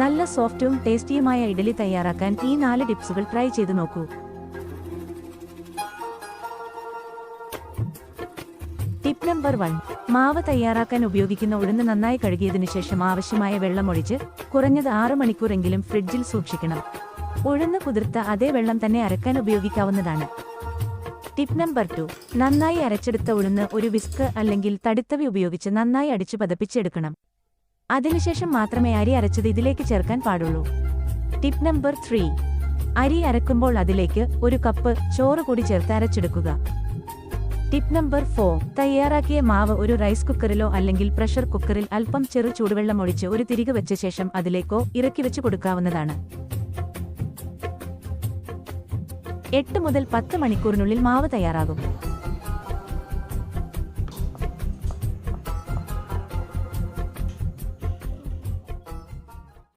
നല്ല സോഫ്റ്റും ടേസ്റ്റിയുമായ ഇഡലി തയ്യാറാക്കാൻ ഈ നാല് ടിപ്സുകൾ ട്രൈ ചെയ്ത് നോക്കൂ. ടിപ്പ് നമ്പർ വൺ മാവ് തയ്യാറാക്കാൻ ഉപയോഗിക്കുന്ന ഉഴുന്ന് നന്നായി കഴുകിയതിനു ശേഷം ആവശ്യമായ വെള്ളമൊഴിച്ച് കുറഞ്ഞത് ആറ് മണിക്കൂറെങ്കിലും ഫ്രിഡ്ജിൽ സൂക്ഷിക്കണം. ഉഴുന്ന് കുതിർത്ത അതേ വെള്ളം തന്നെ അരക്കാൻ ഉപയോഗിക്കാവുന്നതാണ്. ടിപ്പ് നമ്പർ ടു നന്നായി അരച്ചെടുത്ത ഉഴുന്ന് ഒരു വിസ്ക് അല്ലെങ്കിൽ തടിത്തവി ഉപയോഗിച്ച് നന്നായി അടിച്ചു പതപ്പിച്ചെടുക്കണം. അതിനുശേഷം മാത്രമേ അരി അരച്ചത് ഇതിലേക്ക് ചേർക്കാൻ പാടുള്ളൂ. ടിപ്പ് നമ്പർ ത്രീ അരി അരക്കുമ്പോൾ അതിലേക്ക് ഒരു കപ്പ് ചോറ് കൂടി ചേർത്ത് അരച്ചെടുക്കുക. ടിപ്പ് നമ്പർ ഫോർ തയ്യാറാക്കിയ മാവ് ഒരു റൈസ് കുക്കറിലോ അല്ലെങ്കിൽ പ്രഷർ കുക്കറിൽ അല്പം ചെറു ചൂടുവെള്ളം ഒഴിച്ച് ഒരു തിരികെ വെച്ച ശേഷം അതിലേക്കോ ഇറക്കി വെച്ച് കൊടുക്കാവുന്നതാണ്. എട്ട് മുതൽ പത്ത് മണിക്കൂറിനുള്ളിൽ മാവ് തയ്യാറാകും.